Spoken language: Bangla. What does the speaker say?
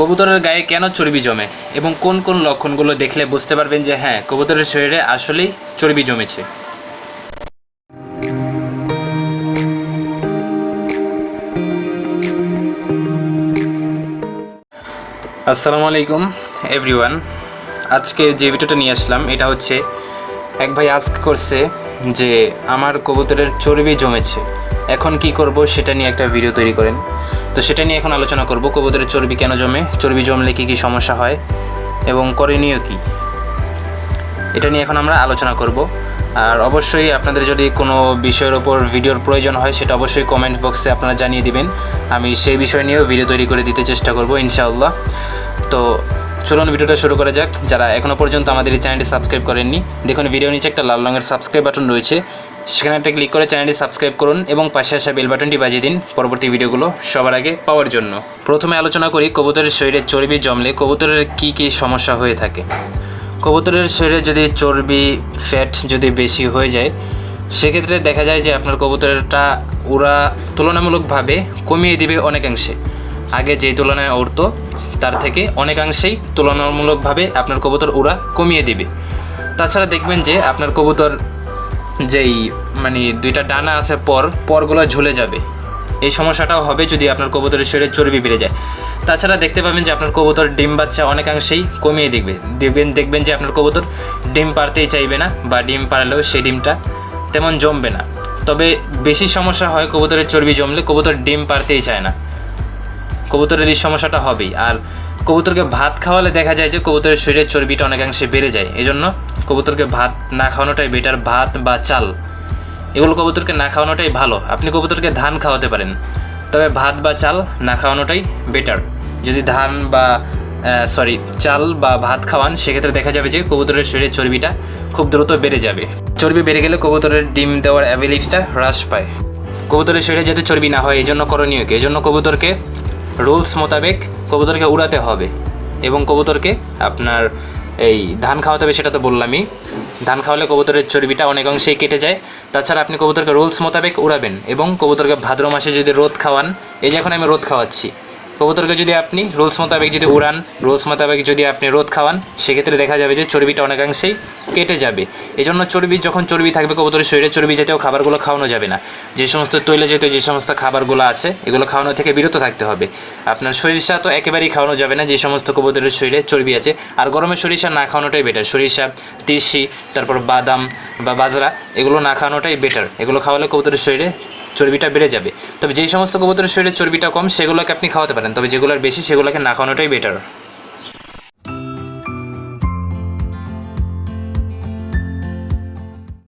কবুতরের গায়ে কেন চর্বি জমে? এবং কোন কোন লক্ষণগুলো দেখলে বুঝতে পারবেন যে হ্যাঁ কবুতরের শরীরে আসলেই চর্বি জমেছে। আসসালামু আলাইকুম এভরিওয়ান আজকে যে ভিডিওটা নিয়ে আসলাম, এটা হচ্ছে এক ভাই আস্ক করছে যে আমার কবুতরের চর্বি জমেছে। এখন কি করব সেটা নিয়ে একটা ভিডিও তৈরি করেন। তো সেটা নিয়ে এখন আলোচনা করব, কবুতরের চর্বি কেন জমে, চর্বি জমলে কী কী সমস্যা হয় এবং করণীয় কী? এটা নিয়ে এখন আমরা আলোচনা করব। আর অবশ্যই আপনাদের যদি কোনো বিষয়ের ওপর ভিডিওর প্রয়োজন হয়, সেটা অবশ্যই কমেন্ট বক্সে আপনারা জানিয়ে দিবেন। আমি সেই বিষয় নিয়েও ভিডিও তৈরি করে দিতে চেষ্টা করব, ইনশাআল্লাহ। তো চলুন ভিডিওটা শুরু করা যাক। যারা এখনও পর্যন্ত আমাদের এই চ্যানেলটি সাবস্ক্রাইব করেননি, দেখুন ভিডিও নিচে একটা লাল রঙের সাবস্ক্রাইব বাটন রয়েছে। সেখানে একটা ক্লিক করে চ্যানেলটি সাবস্ক্রাইব করুন এবং পাশে আসা বেল বাটনটি বাজিয়ে দিন পরবর্তী ভিডিওগুলো সবার আগে পাওয়ার জন্য। প্রথমে আলোচনা করি কবুতরের শরীরে চর্বি জমলে কবুতরের কী কী সমস্যা হয়ে থাকে। কবুতরের শরীরে যদি চর্বি ফ্যাট যদি বেশি হয়ে যায়, সেক্ষেত্রে দেখা যায় যে আপনার কবুতরটা ওরা তুলনামূলকভাবে কমিয়ে দিবে অনেকাংশে। আগে যে তুলনায় উড়তো তার থেকে অনেকাংশেই তুলনামূলকভাবে আপনার কবুতর ওরা কমিয়ে দিবে। তাছাড়া দেখবেন যে আপনার কবুতর যেই মানে দুইটা ডানা আছে পর, পরগুলো ঝুলে যাবে। এই সমস্যাটাও হবে যদি আপনার কবুতরের শরীরে চর্বি বেড়ে যায়। তাছাড়া দেখতে পাবেন যে আপনার কবুতর ডিম বাচ্চা অনেকাংশেই কমিয়ে দেখবে দেখবেন দেখবেন যে আপনার কবুতর ডিম পারতেই চাইবে না বা ডিম পারলেও সেই ডিমটা তেমন জমবে না। তবে বেশি সমস্যা হয় কবুতরের চর্বি জমলে, কবুতর ডিম পারতেই চায় না। কবুতরের এই সমস্যাটা হবেই। আর কবুতরকে ভাত খাওয়ালে দেখা যায় যে কবুতরের শরীরের চর্বিটা অনেকাংশে বেড়ে যায়। এজন্য কবুতরকে ভাত না খাওয়ানোটাই বেটার ভাত বা চাল। এগুলো কবুতরকে না খাওয়ানোটাই ভালো। আপনি কবুতরকে ধান খাওয়াতে পারেন। তবে ভাত বা চাল না খাওয়ানোটাই বেটার যদি ধান বা সরি চাল বা ভাত খাওয়ান, সেক্ষেত্রে দেখা যাবে যে কবুতরের শরীরের চর্বিটা খুব দ্রুত বেড়ে যাবে। চর্বি বেড়ে গেলে কবুতরের ডিম দেওয়ার অ্যাবিলিটিটা হ্রাস পায়। কবুতরের শরীরে যাতে চর্বি না হয় এই জন্য করণীয় এই জন্য কবুতরকে রুলস মোতাবেক কবুতরকে উড়াতে হবে এবং কবুতরকে আপনার এই ধান খাওয়াতে হবে সেটা তো বললামই। ধান খাওয়ালে কবুতরের চর্বিটা অনেক কেটে যায়। তাছাড়া আপনি কবুতরকে রুলস মোতাবেক উড়াবেন এবং কবুতরকে ভাদ্র মাসে যদি রোদ খাওয়ান, এই যে এখন আমি রোদ খাওয়াচ্ছি কবুতরকে যদি আপনি রুলস মোতাবেক যদি উড়ান, রুলস মোতাবেক যদি আপনি রোদ খাওয়ান, সেক্ষেত্রে দেখা যাবে যে চর্বিটা অনেকাংশেই কেটে যাবে। এই জন্য চর্বি, যখন চর্বি থাকবে কবুতরের শরীরে, চর্বি জাতীয় খাবারগুলো খাওয়ানো যাবে না। যে সমস্ত তৈলে জাতীয় যে সমস্ত খাবারগুলো আছে, এগুলো খাওয়ানো থেকে বিরত থাকতে হবে। আপনার সরিষা তো একেবারেই খাওয়ানো যাবে না, যে সমস্ত কবুতরের শরীরে চর্বি আছে। আর গরমে সরিষা না খাওয়ানোটাই বেটার সরিষা, তিসি, তারপর বাদাম বা বাজরা, এগুলো না খাওয়ানোটাই বেটার এগুলো খাওয়ালে কবুতরের শরীরে চর্বিটা বেড়ে যাবে। তবে যেই সমস্ত কবুতরের শরীরে চর্বিটা কম, সেগুলোকে আপনি খাওয়াতে পারেন। তবে যেগুলোর বেশি, সেগুলোকে না খাওয়ানোটাই বেটার